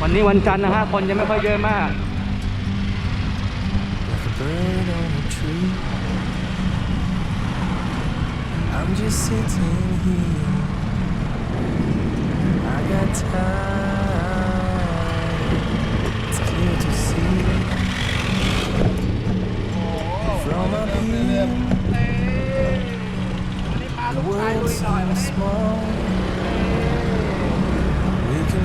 วันนี้วันจันทร์นะฮะคนยังไม่ค่อยเยอะมาก like a bird on a tree. I'm just sitting here. I got time. It's clear to see. From up here, the world seems small.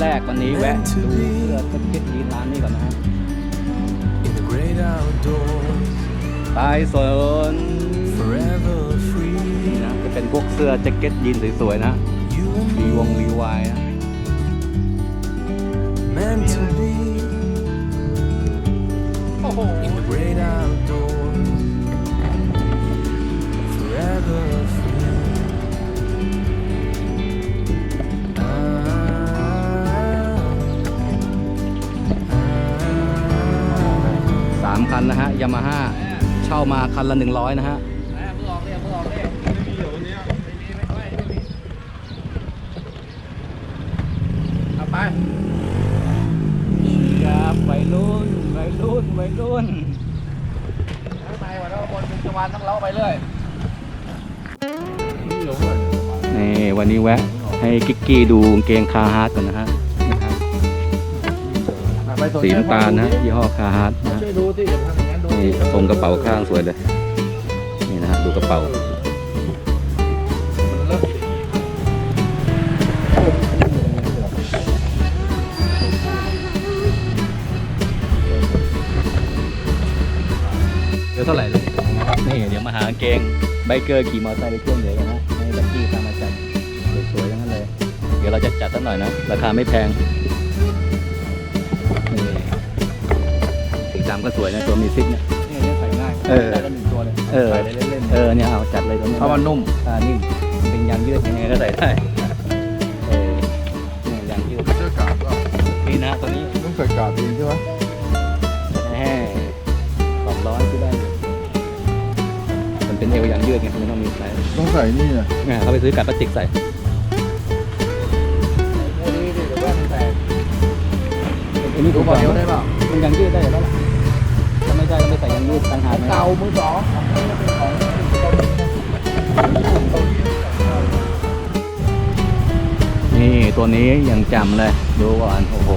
แรกวันนี้แวะดูเสื้อแจ็คเก็ตยีนร้านนี้ก่อนนะฮะ in the great outdoors, ใต้สน forever free. นี่นะจะเป็นพวกเสื้อแจ็คเก็ตยีนสวยๆนะ You and รี me วงรีวายนะ meant to be in 3 คันนะฮะยามาฮ่าเช่ามาคันละ 100 นะฮะรับยนะฮะไปไปลุ้นไปลุ้นไปลุ้นในวันนี้แวะให้กิ๊กกี้ดูเกงคาฮาร์ดก่อนนะฮะ สีน้ำตาลนะฮะยี่ห้อคาฮาร์ดนะฮะช่วยดูที่อย่าทำอย่างนั้นดูนี่ทรงกระเป๋าข้างสวยเลย นี่นะฮะดูกระเป๋าเดี๋ยวเท่าไหร่เลยนี่เดี๋ยวมาหากางเกงไบเกอร์ขี่มอเตอร์ไซค์ไปเที่ยวเหนือกันนะให้ลักกี้ตามมาจัดสวยๆทั้งนั้นเลย เดี๋ยวเราจะจัดสักหน่อยนะ ราคาไม่แพง ก็สวยนะตัวมีซิปเนี่ย นี่เนี่ยใส่ง่ายเออ ได้ละหนึ่งตัวเลยเออ ใส่ได้เล่นเออเนี่ยเอาจัดเลยตัวนี้ๆเพราะมันนุ่มอ่านี่มันเป็นยางยืดยังไงก็ใส่ได้เออเนี่ยยางยืดเสื้อกาดก็นี่นะตัวนี้ต้องใส่กาดเองใช่ไหมแหมสองร้อยก็ได้อยู่มันเป็นเอวยางยืดไงมันต้องมีใส่ต้องใส่นี่นะเนี่ยเขาไปซื้อกัดพลาสติกใส่โอ้ดีดิเดี๋ยวแว่นแตกอันนี้ดูถูกบกอว่าลเดียวได้เปล่ามันยางยืดได้อยู่แล้วล่ะ ถ้าไม่ได้ก็ไม่ใส่ยางยืดต่างหากนะเก่ามือสองของนี่เป็นของนี่ตัวนี้ยังจำเลย ดูก่อน โอ้โห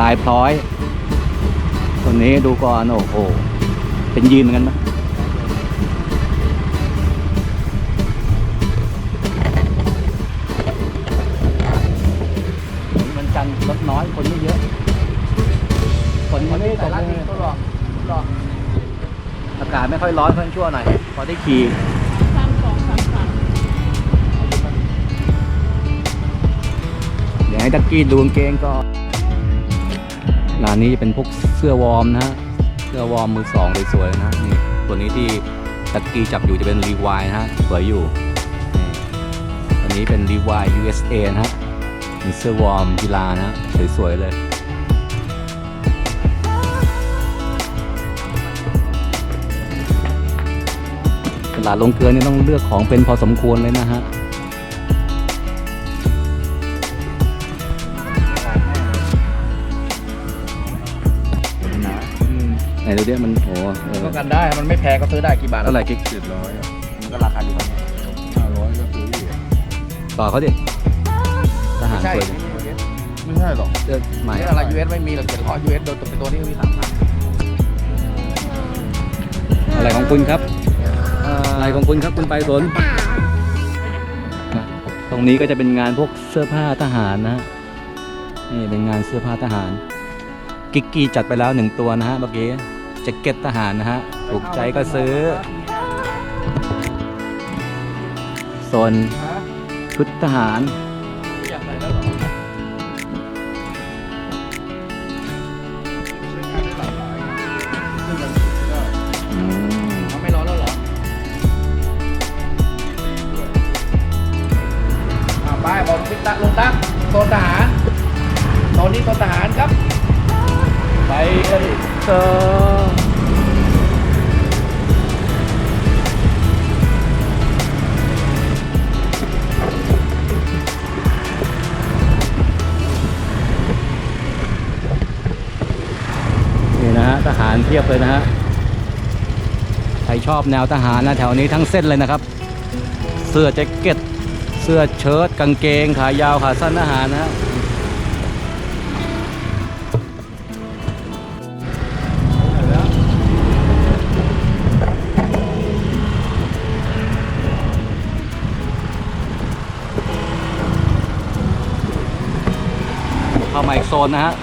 ลายพร้อย ตัวนี้ดูก่อน โอ้โห เป็นยีนเหมือนกันไหมมันจันทร์รถน้อยคนไม่เยอะ คนมันไม่ตกเลยอากาศไม่ค่อยร้อนเพิ่นชั่วหน่อยพอได้ขี่เดี๋ยวให้ตักกี้ดูกางเกงก็ร้านนี้จะเป็นพวกเสื้อวอร์มนะฮะเสื้อวอร์มมือสองสวยๆนะนี่ตัวนี้ที่ตักกี้จับอยู่จะเป็นรีวายนะฮะสวยอยู่อันนี้เป็นรีวาย USA นะฮะเป็นเสื้อวอร์มกีฬานะสวยๆเลย ตลาดลงเกลือนี่ต้องเลือกของเป็นพอสมควรเลยนะฮะเอนดูดิมันโอ้เออก็กันได้ มันไม่แพงก็ซื้อได้กี่บาทเท่าไหร่กิ๊กเจ็ดร้อยอะมันก็ราคาดีกว่าห้าร้อยก็ซื้ออีกต่อเขาดิทหารใช่สวยดิไม่ใช่หรอกเสื้อใหม่นี่อะไร US ไม่มีหรอกเจ็ดร้อย US โดยตัวตัวนี้ก็มีสามพันอะไรของคุณครับ อะไรของคุณครับคุณไปสน ตรงนี้ก็จะเป็นงานพวกเสื้อผ้าทหารนะฮะนี่เป็นงานเสื้อผ้าทหาร กิกกี้จัดไปแล้วหนึ่งตัวนะฮะเมื่อกี้แจ็คเก็ตทหารนะฮะถูกใจก็ซื้อส่วนชุดทหาร ไปบอกพิตะลงตั้งโซนทหารโซนนี้โซนทหารครับ ไปกันเจอนี่นะฮะทหารเทียบเลยนะฮะ ใครชอบแนวทหารนะแถวนี้ทั้งเส้นเลยนะครับ เสื้อแจ็คเก็ต เสื้อเชิ้ตกางเกง ขายาว ขาสั้นทหารนะฮะเข้ามาอีกโซนนะฮะ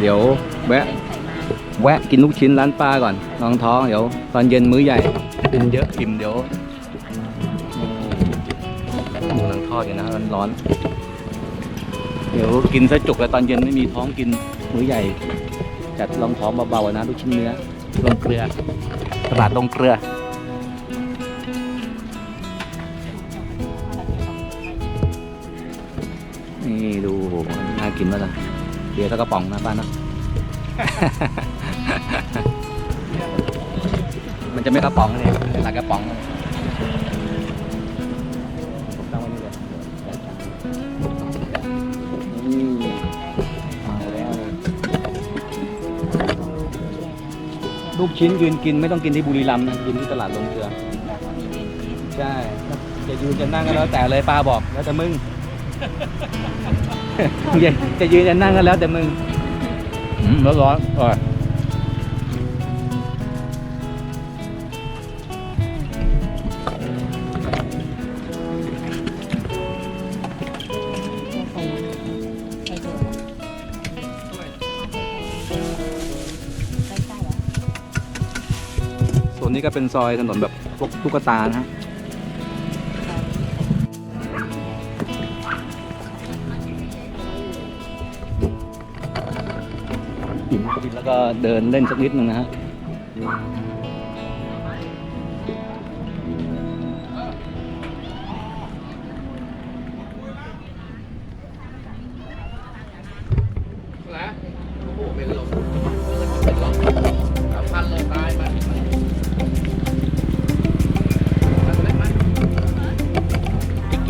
เดี๋ยวแวะ แวะกินลูกชิ้นร้านป้าก่อนรองท้องเดี๋ยว ตอนเย็นมื้อใหญ่กินเยอะอิ่มเดี๋ยวกำลังทอดอยู่นะร้อนๆเดี๋ยวกินซะจุกแล้วตอนเย็นไม่มีท้องกินมื้อใหญ่ จัดรองท้องเบาๆนะลูกชิ้นเนื้อลงเกลือตลาดลงเกลือนี่ดูโหน่ากินมากเลยเบียร์เท่กระป๋องนะป้านะ มันจะไม่กระป๋องเลยเป็นหลักกระป๋องเลยผมตั้งไว้นี่เลยนี่มาแล้วลูกชิ้นยืนกินไม่ต้องกินที่บุรีรัมย์นะกินที่ตลาดลงเกลือใช่จะยืนจะนั่งก็แล้วแต่เลยป้าบอกแล้วแต่มึงจะจะยืนจะนั่งก็แล้วแต่มึงร้อนร้อน นี้ก็เป็นซอยถนนแบบพวกตุ๊กตานะฮะกินกินแล้วก็เดินเล่นสักนิดหนึ่งนะฮะ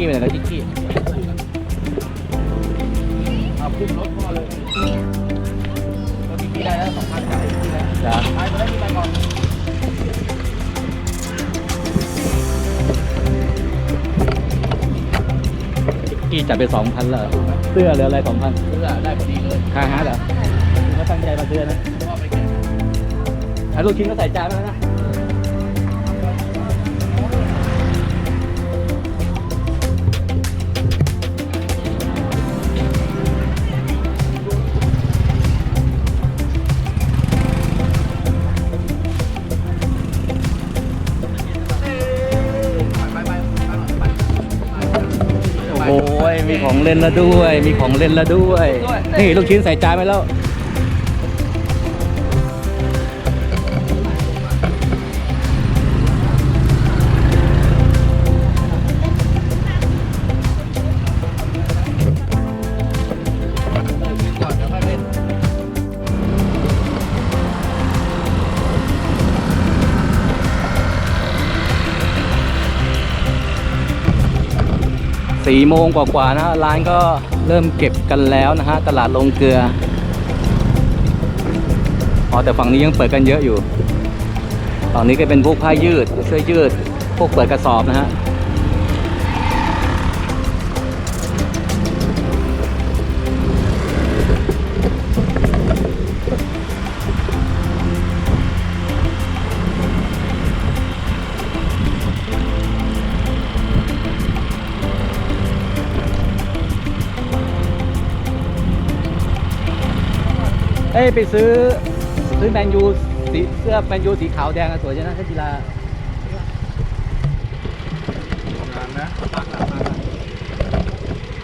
กกี้ไปไหนแล้วจิกกี้เอาขึ้นรถพ่อเลยรถที่ได้แล้วสองพันจ่ายที่แล้วจ้าไปไปได้ที่ไปก่อนจิกกี้จัดไปสองพันแล้วเหรอเสื้อเหลืออะไรสองพันเพื่อได้พอดีเลยค่าฮาร์ดเหรอคุณก็ตั้งใจมาซื้อนะพ่อไปเก็บถ่ายรูปชิ้นก็ใส่จานไปแล้วนะ โอ้ยมีของเล่นแล้วด้วย มีของเล่นแล้วด้วย นี่ลูกชิ้นใส่จานไปแล้ว สี่โมงกว่าๆนะฮะร้านก็เริ่มเก็บกันแล้วนะฮะตลาดลงเกลืออ๋อแต่ฝั่งนี้ยังเปิดกันเยอะอยู่ฝั่งนี้ก็เป็นพวกผ้ายืดเสื้อยืด พวกเปิดกระสอบนะฮะ ไปซื้อซื้อแมนยูสีเสื้อแมนยูสีขาวแดงอะสวยใช่ไหมเสื้อกีฬางานนะ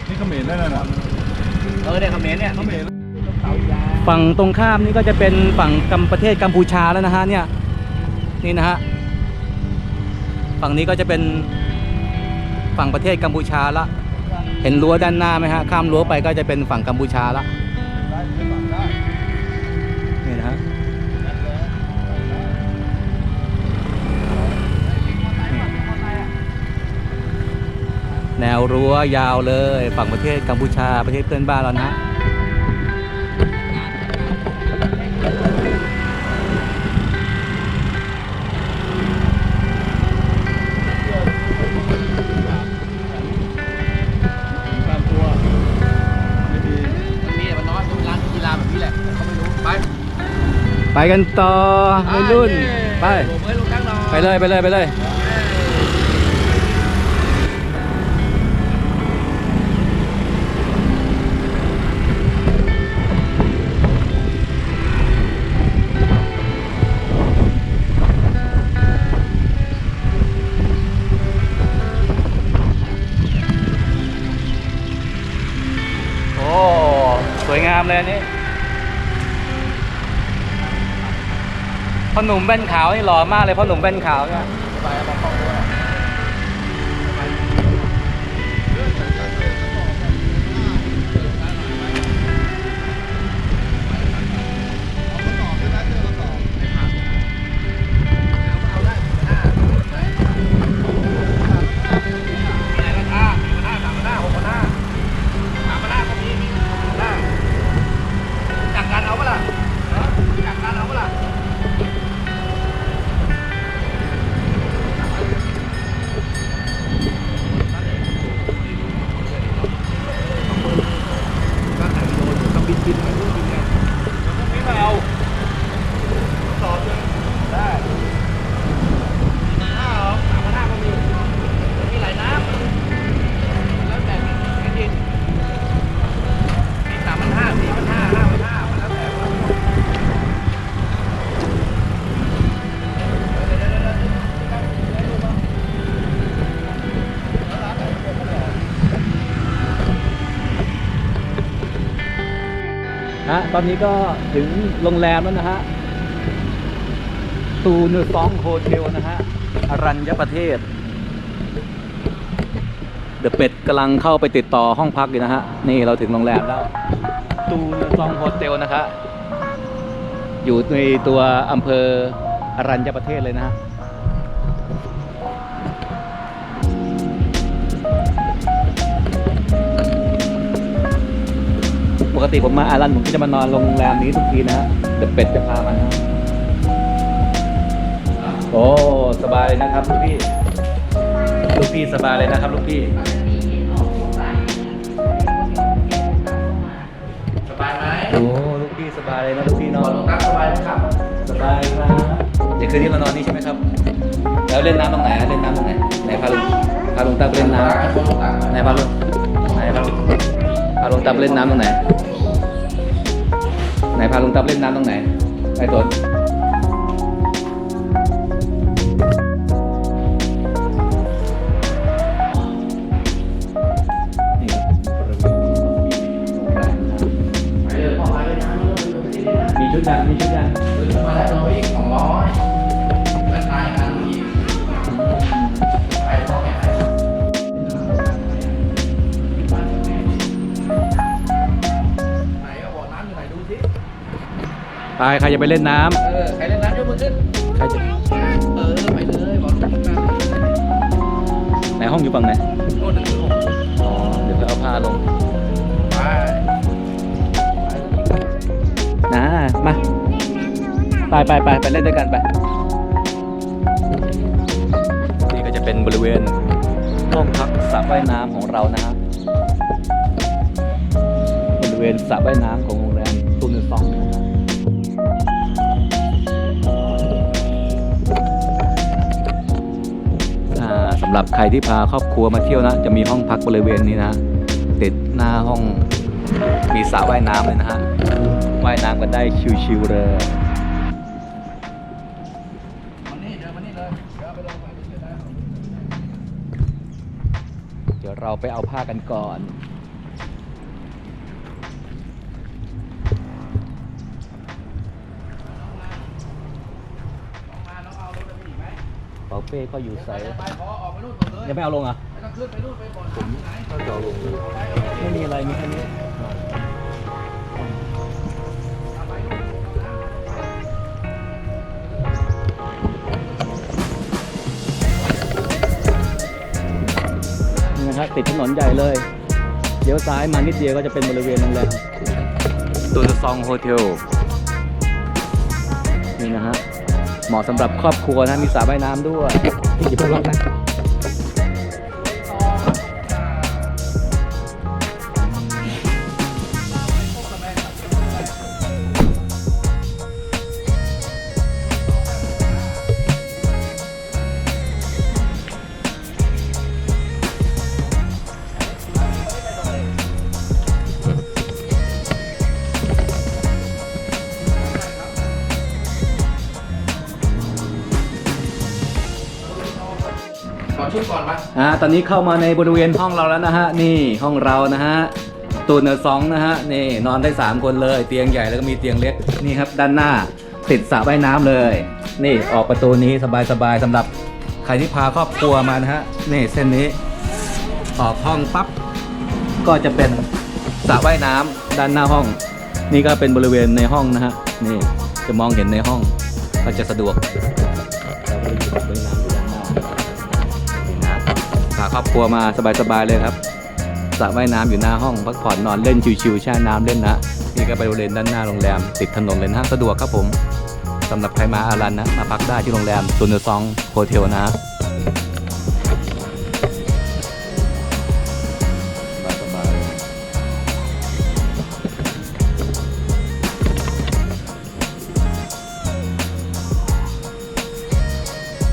นี่เขมรได้แล้วนะเออเนี่ยคอมเมนต์เนี่ยเขมรฝั่งตรงข้ามนี่ก็จะเป็นฝั่งกัมประเทศกัมพูชาแล้วนะฮะเนี่ยนี่นะฮะฝั่งนี้ก็จะเป็นฝั่งประเทศกัมพูชาละ เห็นรั้วด้านหน้าไหมฮะข้ามรั้วไปก็จะเป็นฝั่งกัมพูชาละ แนวรั้วยาวเลยฝั่งประเทศกัมพูชาประเทศเพื่อนบ้านเรานะฮะตามตัวไม่ดีมันมีแต่มันน้อยมันร้านกีฬาแบบนี้แหละแต่เขาไม่รู้ไปไปกันต่อวัยรุ่น ไปโบกมือลงข้างหน่อยไปเลย ไปเลย ไปเลย หนุ่มแว่นขาวนี่หล่อมากเลยพ่อหนุ่มแว่นขาวเนี่ย อนนี้ก็ถึงโรงแรมแล้วนะฮะตูนซองโฮเทลนะฮะอรัญญประเทศ เดอะเป็ดกำลังเข้าไปติดต่อห้องพักอยู่นะฮะ นี่เราถึงโรงแรมแล้ว ตูนซองโฮเทลนะคะ อยู่ในตัวอำเภออรัญญประเทศเลยนะฮะ ปกติผมมาอารันผมก็จะมานอนโรงแรมนี้ทุกทีนะฮะเดอะเป็ดจะพามานะโอ้สบายเลยนะครับลูกพี่ ลูกพี่สบายเลยนะครับ ลูกพี่ สบายไหมโอ้ลูกพี่สบายเลยนะลูกพี่นเนออนนลงนั่งสบายไหมครับสบายครับเดี๋ยวคืนนี้เรานอนนี่ใช่ไหมครับ แล้วเล่นน้ำตรงไหนเล่นน้ำตรงไหนไหนพาลุงพาลุงตาไปเล่นน้ไอ้คนลงตังำไหนพาลุงไหนพาลุงพาลุงตาไปเล่นน้ำตรงไหน ไหนพาลุงตาไปเล่นน้ำตรงไหนไอ้ตนนี่ ไปใครจะไปเล่นน้เออ ใครเล่นน้ำยกมือขึ้นำใครจะเออ ไปเลยบอกน้ำน้ำไหนห้องอยู่ฝั่งไหนโน่นหนึ่งหกอ๋อาลงไปนะมา ไปไปไปไปเล่นด้วยกันไป นี่ก็จะเป็นบริเวณห้องพักสระว่ายน้ำของเรานะฮะบริเวณสระว่ายน้ำของำหรับใครที่พาครอบครัวมาเที่ยวนะ จะมีห้องพักบริเวณนี้นะ ติดหน้าห้องมีสระว่ายน้ำเลยนะฮะว่ายน้ำกันได้ชิวๆเลยมานี่เดินมานี่เลยเดินไปลงไปเดี๋ยวได้เดี๋ยวเราไปเอาผ้ากันก่อน เปาเป้ก็อยู่ใส่ยังไม่เอาลงอะไม่ต้องขึ้นไปนู่นไปบ่อนที่ไหนก็จะเอาลงเอาไม่มีอะไรมีแค่นี้นี่นะครับติดถนนใหญ่เลยเลี้ยวซ้ายมานิดเดียวก็จะเป็นบริเวณโรงแรมตูนซองโฮเทลนี่นะฮะ เหมาะสำหรับครอบครัวนะมีสระว่ายน้ำด้วยที่อยู่ข้างนอกนะ อ่าตอนนี้เข้ามาในบริเวณห้องเราแล้วนะฮะนี่ห้องเรานะฮะตูนเนอร์ซองนะฮะนี่นอนได้ 3 คนเลย เตียงใหญ่แล้วก็มีเตียงเล็กนี่ครับด้านหน้าติดสระว่ายน้ำเลย นี่ออกประตูนี้สบายๆสำหรับใครที่พาครอบครัวมานะฮะนี่เส้นนี้ออกห้องปั๊บก็จะเป็นสระว่ายน้ำด้านหน้าห้อง นี่ก็เป็นบริเวณในห้องนะฮะนี่จะมองเห็นในห้องก็จะสะดวก พาครอบครัวมาสบายๆเลยครับสระว่ายน้ำอยู่หน้าห้องพักผ่อนนอนเล่นชิวๆแช่น้ำเล่นนะนี่ก็ไปบริเวณด้านหน้าโรงแรม ติดถนนเลยนะสะดวกครับผมสำหรับใครมาอารันนะมาพักได้ที่โรงแรมซุนเนอร์ซองโฮเทลนะสบาย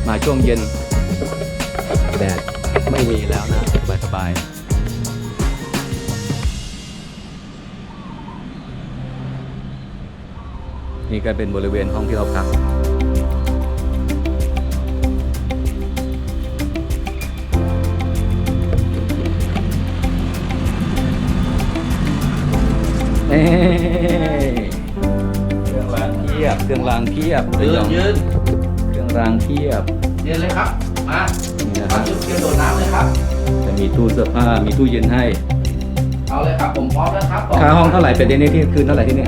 มาช่วงเย็นแดด ไม่มีแล้วนะ สบายสบายๆนี่ก็เป็นบริเวณห้องที่เราพักเอ้เครื่องรางเพียบ เครื่องรางเพียบยืนยืนเครื่องรางเพียบ ยืนเลยครับ มานี่นะค มารับชุดเกียร์โดดน้ำเลยครับ จะมีตู้เสื้อผ้ามีตู้เย็นให้ เอาเลยครับผมพร้อมแล้วครับค่าห้องเท่าไหร่เป็นที่นี่ที่คืนเท่าไหร่ที่นี่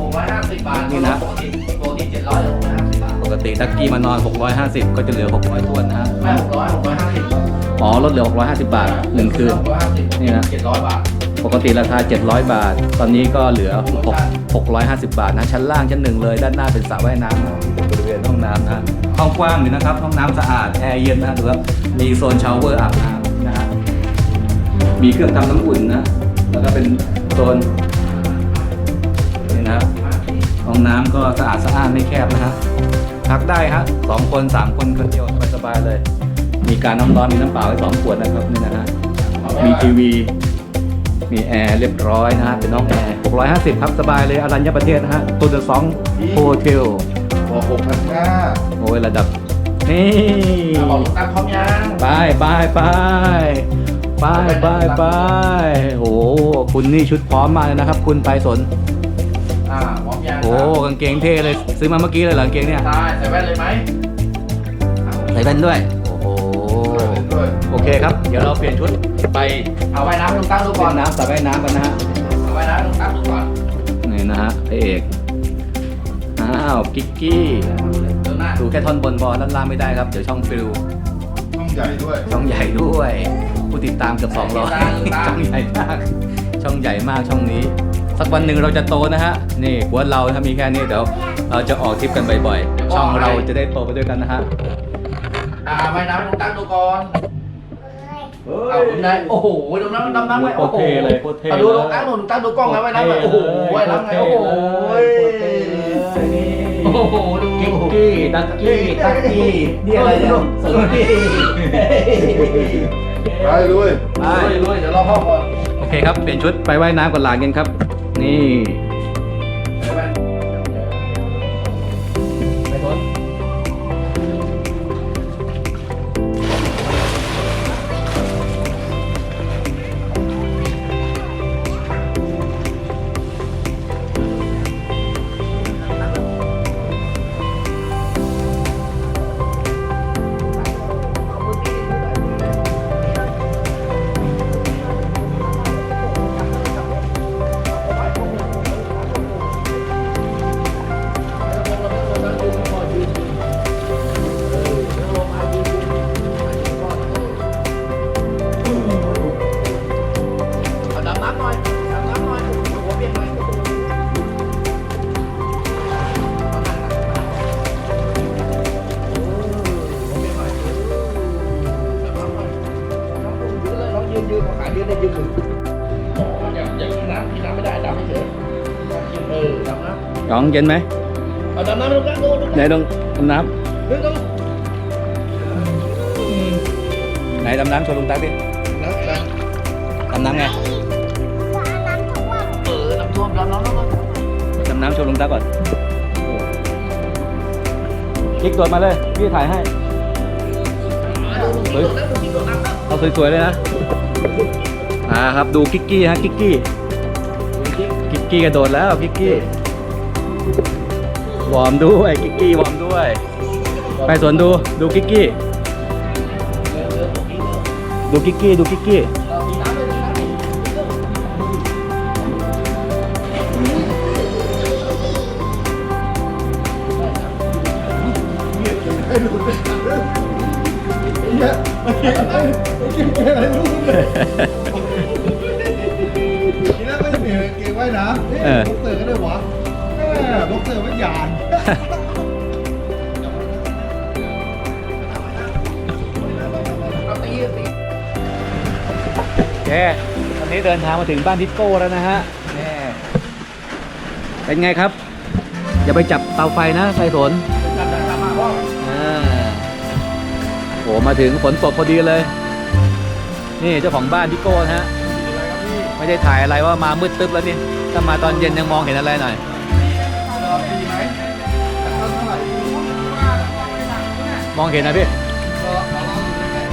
หกร้อยห้าสิบบาทนี่นะปกติปกติเจ็ดร้อยหกร้อยห้าสิบบาทปกติทักกี้มานอน 650 ก็จะเหลือ 600ทวนนะฮะไม่หกร้อยหกร้อยห้าสิบอ๋อลดเหลือ 650 บาทหนึ่งคืนหกร้อยห้าสิบนี่นะเจ็ดร้อยบาทปกติราคา 700 บาท ตอนนี้ก็เหลือ 6 650 บาทนะ ชั้นล่างชั้นหนึ่งเลย ด้านหน้าเป็นสระว่ายน้ำนะบริเวณห้องน้ำนะฮะ ห้องกว้างอยู่นะครับ ห้องน้ำสะอาด แอร์เย็นนะฮะดูครับมีโซนชาวเวอร์อาบน้ำนะฮะมีเครื่องทำน้ำอุ่นนะ แล้วก็เป็นโซนนี่นะห้องน้ำก็สะอาดสะอาดไม่แคบนะฮะพักได้ฮะสองคนสามคนคนเดียวสบายเลย มีการน้ำร้อนมีน้ำเปล่าให้สองขวดนะครับนี่นะฮะมีทีวีมีแอร์เรียบร้อยนะฮะเป็นห้องแอร์650 ครับ สบายเลยอรัญญประเทศนะฮะตัวเดอะสองโฮเทล บอกหกพันห้าโอ้ยระดับ นี่บอกลูกตาพร้อมยัง ไปไปไปไปไปไปโอ้โหคุณนี่ชุดพร้อมมากเลยนะครับ คุณไปสน อ่าพร้อมยังโอ้กางเกงเท่เลย ซื้อมาเมื่อกี้เลยเหรอกางเกงเนี่ย ใช่ใส่แว่นเลยไหมใส่แว่นด้วย โอ้โหด้วยโอเคครับ เดี๋ยวเราเปลี่ยนชุดไปเอาไว้น้ำให้ลุงตั้งดูก่เล่อนนน้ำสระว่ายน้ำกันนะฮะ เอาไว้น้ำให้ลุงตั้งดูก่อน นี่นะฮะพระเอก อ้าวกิกกี้เดินหน้าดูแค่ท่อนบนบอลด้านล่างไม่ได้ครับ เดี๋ยวช่องฟิลห้องใหญ่ด้วย ช่องใหญ่ด้วย ผู้ติดตามเกือบ200ช่องใหญ่มาก ช่องใหญ่มากช่องนี้ สักวันหนึ่งเราจะโตนะฮะ นี่กวนเราถ้ามีแค่นี้เดี๋ยวเราจะออกทริปกันบ่อยๆ ช่องเราจะได้โตไปด้วยกันนะฮะอ่าไม่น้ำลงตั้งดูก่อนเอาคุณนายโอ้โหดำน้ำดำน้ำไว้โอ้โหโคตรเท่เลยโคตรเท่เอาดูเลยลงตั้งหนูตั้งดูกล้องแล้วไว้น้ำไว้โอ้โหไว้น้ำไงโอ้โห โอ้โหดูกิ๊กกี้ดักกี้ตักกี้นี่อะไรเนี่ยสุดที่ไปด้วยไปด้วยเดี๋ยวรอพ่อก่อนโอเคครับเปลี่ยนชุดไปว่ายน้ำกับหลานกันครับ นี่ น้ำน้องเย็นไหมเอาดำน้ำไปลงกันดูดูไหนลงดำน้ดูดูำไหนดำน้ำโชว์ลุงตั๊กดิน้ำน้ำดำน้ำไงเออน้ำท่วมดำน้ำน้ำน้ำดำน้ำโชว์ลุงตั๊กก่อนคลิกตัวมาเลยพี่ถ่ายให้ เฮ้ย เอาสวยๆเลยนะอ่าครับดูกิกกี้ฮะกิกกี้กิกกี้กระโดดแล้วกิกกี้ วอร์มด้วย กิกกี้วอร์มด้วย ไปสวนดู ดูกิกกี้ ดูกิกกี้ ดูกิกกี้ ทีแรกก็จะมีกางเกงว่ายน้ำเอ๊ะบ็อกเซอร์ก็ได้วะแม่บ็อกเซอร์ไม่หยาน โอเคตอนนี้เดินทางมาถึงบ้านทิโก้แล้วนะฮะนี่เป็นไงครับ อย่าไปจับเตาไฟนะไฟสนอ่าโหมาถึงฝนตกพอดีเลย นี่เจ้าของบ้านทิโก้นะฮะ ไม่ได้ถ่ายอะไรว่ามามืดตึ๊บแล้วนี่ถ้ามาตอนเย็นยังมองเห็นอะไรหน่อย มองเห็นนะพี่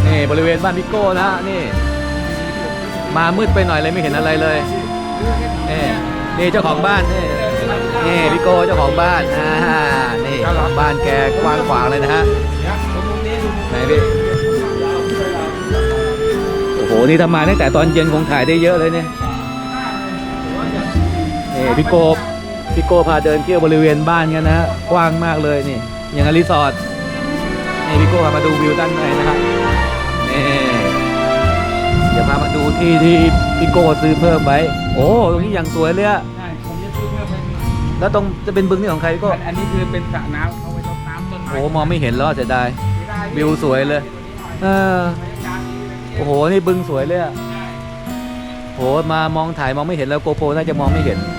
นี่บริเวณบ้านพิโก้นะฮะนี่ มามืดไปหน่อยเลยไม่เห็นอะไรเลยนี่นี่เจ้าของบ้านนี่นี่พี่โก้เจ้าของบ้านอ่านี่บ้านแกกว้างขวางเลยนะฮะไหนพี่โอ้โหนี่ทำมาตั้งแต่ตอนเย็นคงถ่ายได้เยอะเลยเนี่ยนี่พี่โก้พี่โก้พาเดินเที่ยวบริเวณบ้านกันนะฮะกว้างมากเลยนี่อย่างกับรีสอร์ท นี่พี่โก้พามาดูวิวด้านในนะฮะนี่เดี๋ยวพามาดูที่ที่พี่โก้ซื้อเพิ่มไว้โอ้ตรงนี้อย่างสวยเลยอะใช่ผมจะซื้อเพิ่มเป็นแล้วตรงจะเป็นบึงนี่ของใครพี่โก้อันนี้คือเป็นสระน้ำเอาไว้รดน้ำต้นไม้โอ้มองไม่เห็นแล้วเสียดาย วิวสวยเลย เออโอ้โหนี่บึงสวยเลยอะโหมามองถ่ายมองไม่เห็นแล้วโกโปรน่าจะมองไม่เห็นใ